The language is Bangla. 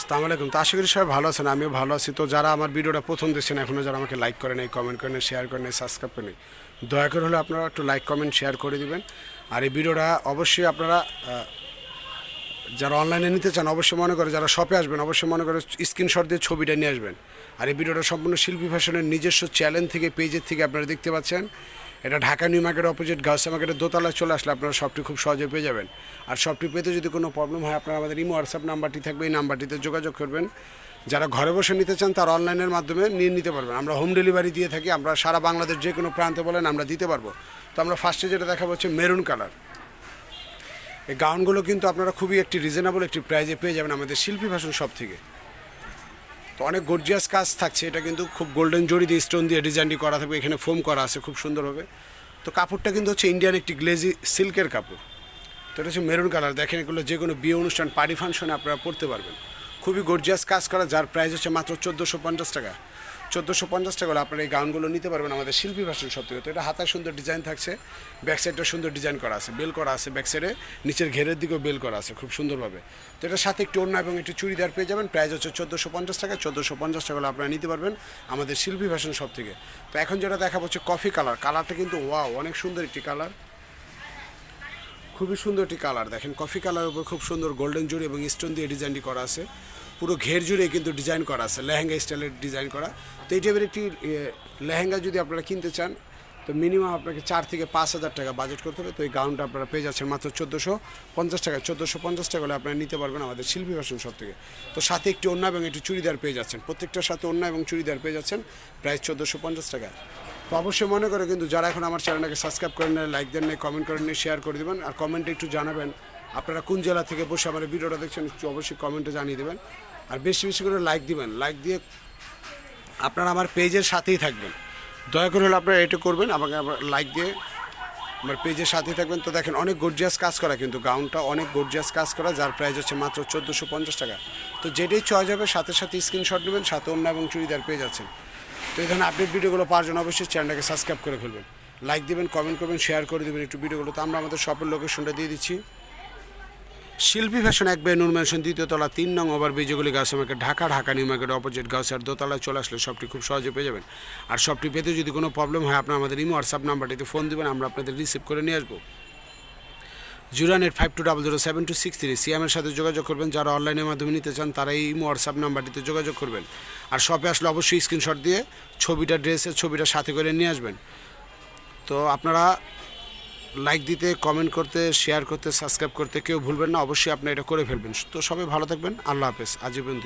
আসসালামু আলাইকুম। তো আশা করি সবাই ভালো আছেন, আমিও ভালো আছি। তো যারা আমার ভিডিওটা প্রথম দেখছেন এখনও যারা আমাকে লাইক করেন এই কমেন্ট করেন শেয়ার করেন সাবস্ক্রাইব করেন দয়া করে হলে আপনারা একটু লাইক কমেন্ট শেয়ার করে দিবেন। আর এই ভিডিওটা অবশ্যই আপনারা যারা অনলাইনে নিতে চান, অবশ্যই মনে করে যারা শপে আসবেন, অবশ্যই মনে করে স্ক্রিনশট দিয়ে ছবিটা নিয়ে আসবেন। আর এই ভিডিওটা সম্পূর্ণ শিল্পী ফ্যাশনের নিজস্ব চ্যানেল থেকে পেজের থেকে আপনারা দেখতে পাচ্ছেন। এটা Dhaka, new market opposite Gausia মার্কেটের দোতলায় চলে আসলে আপনারা শপটি খুব সহজে পেয়ে যাবেন। আর শপটি পেতে যদি কোনো প্রবলেম হয়, আপনারা আমাদের ইমো হোয়াটসঅ্যাপ নাম্বারটি থাকবে, এই নাম্বারটিতে যোগাযোগ করবেন। যারা ঘরে বসে নিতে চান, তারা অনলাইনের মাধ্যমে নিয়ে নিতে পারবেন। আমরা হোম ডেলিভারি দিয়ে থাকি, আমরা সারা বাংলাদেশ যে কোনো প্রান্তে বলেন, আমরা দিতে পারব। তো আমরা ফার্স্টে যেটা দেখাবো হচ্ছে মেরুন কালার এই গাউনগুলো কিন্তু আপনারা খুবই একটি রিজনেবল একটি প্রাইজে পেয়ে যাবেন আমাদের শিল্পী ফ্যাশন সব থেকে। তো অনেক গর্জিয়াস কাজ থাকছে, এটা কিন্তু খুব গোল্ডেন জড়ি দিয়ে স্টোন দিয়ে ডিজাইনটি করা থাকবে, এখানে ফোম করা আছে, খুব সুন্দরভাবে তো কাপড়টা কিন্তু হচ্ছে ইন্ডিয়ান একটি গ্লেজি সিল্কের কাপড়। তো এটা হচ্ছে মেরুন কালার দেখেন এগুলো যে কোনো বিয়ে অনুষ্ঠান পার্টি ফাংশনে আপনারা পড়তে পারবেন। খুবই গর্জিয়াস কাজ করা, যার প্রাইস হচ্ছে মাত্র চোদ্দোশো পঞ্চাশ টাকা। চোদ্দোশো পঞ্চাশ টাকা হলে আপনারা এই গাউনগুলো নিতে পারবেন আমাদের শিল্পী ফ্যাশন সব থেকে এটা হাতায় সুন্দর ডিজাইন থাকছে ব্যাক সাইডটা সুন্দর ডিজাইন করা আছে, বেল করা আছে ব্যাক সাইডে নিচের ঘেরের দিকেও বেল করা আছে খুব সুন্দরভাবে। তো এটার সাথে একটু অন্য এবং একটু চুড়িদার পেয়ে যাবেন প্রাইস হচ্ছে চোদ্দোশো পঞ্চাশ টাকা, চোদ্দোশো পঞ্চাশ টাকা হলে আপনারা নিতে পারবেন আমাদের শিল্পী ফ্যাশন সব থেকে তো এখন যেটা দেখা হচ্ছে কফি কালার কালারটা কিন্তু ওয়াও অনেক সুন্দর একটি কালার খুবই সুন্দর একটি কালার দেখেন কফি কালারের উপর খুব সুন্দর গোল্ডেন জুড়ি এবং স্টোন দিয়ে ডিজাইনটি করা আছে। পুরো ঘের জুড়ে কিন্তু ডিজাইন করা আছে, লেহেঙ্গা স্টাইলের ডিজাইন করা। তো এই টাইপের একটি লেহেঙ্গা যদি আপনারা কিনতে চান, তো মিনিমাম আপনাকে চার থেকে পাঁচ হাজার টাকা বাজেট করতে হবে। তো এই গাউনটা আপনারা পেয়ে যাচ্ছেন মাত্র চোদ্দোশো পঞ্চাশ টাকা চোদ্দোশো পঞ্চাশ টাকা হলে আপনারা নিতে পারবেন আমাদের শিল্পী ফ্যাশন সব থেকে। তো সাথে একটি অন্য এবং একটি চুড়িদার পেয়ে যাচ্ছেন। প্রত্যেকটার সাথে অন্য এবং চুড়িদার পেয়ে যাচ্ছেন প্রায় চোদ্দোশো পঞ্চাশ টাকা তো অবশ্যই মনে করে কিন্তু যারা এখন আমার চ্যানেলটাকে সাবস্ক্রাইব করেন লাইক দেন কমেন্ট করেন শেয়ার করে দেবেন। আর কমেন্টে একটু জানাবেন আপনারা কোন জেলা থেকে বসে আমার ভিডিওটা দেখছেন অবশ্যই কমেন্টে জানিয়ে দেবেন। আর বেশি বেশি করে লাইক দিবেন। লাইক দিয়ে আপনারা আমার পেজের সাথেই থাকবেন। দয়া করে হলে আপনারা এটা করবেন, আমাকে লাইক দিয়ে আমার পেজের সাথেই থাকবেন। তো দেখেন, অনেক গর্জিয়াস কাজ করা কিন্তু গাউনটা অনেক গর্জিয়াস কাজ করা, যার প্রাইস হচ্ছে মাত্র চোদ্দোশো পঞ্চাশ টাকা। তো যেটাই চয়েস হবে, সাথে সাথে স্ক্রিনশট নেবেন, সাথে অন্য এবং চুড়িদার পেয়ে যাচ্ছেন। তো এই ধরনের আপডেট ভিডিওগুলো পাওয়ার জন্য অবশ্যই চ্যানেলটাকে সাবস্ক্রাইব করে ফেলবেন। লাইক দিবেন কমেন্ট করবেন শেয়ার করে দেবেন একটু ভিডিওগুলো তো আমরা আমাদের শপের লোকেশনটা দিয়ে দিচ্ছি। শিল্পী ফ্যাশন এক বে নূর ম্যানশন দ্বিতীয় তলা তিন নং ওভার বিজয়গুলি গাছ আমাকে Dhaka Dhaka, new market opposite গাছের দোতলায় চলে আসলে সবটি খুব সহজে পেয়ে যাবেন। আর সবটি পেতে যদি কোনো প্রবলেম হয় আপনার আমাদের ইমো হোয়াটসঅ্যাপ নাম্বারটিতে ফোন দেবেন, আমরা আপনাদের রিসিভ করে নিয়ে আসব। Zero eight five two double zero seven two six three সিএমের সাথে যোগাযোগ করবেন, যারা অনলাইনের মাধ্যমে নিতে চান, তারা এই হোয়াটসঅ্যাপ নাম্বারটিতে যোগাযোগ করবেন। আর শপে আসলে অবশ্যই স্ক্রিনশট দিয়ে ছবিটা ড্রেসের ছবিটা সাথে করে নিয়ে আসবেন। তো আপনারা লাইক দিতে কমেন্ট করতে শেয়ার করতে সাবস্ক্রাইব করতে কেউ ভুলবেন না। অবশ্যই আপনি এটা করে ফেলবেন। তো সবাই ভালো থাকবেন। আল্লাহ হাফেজ। আজীবন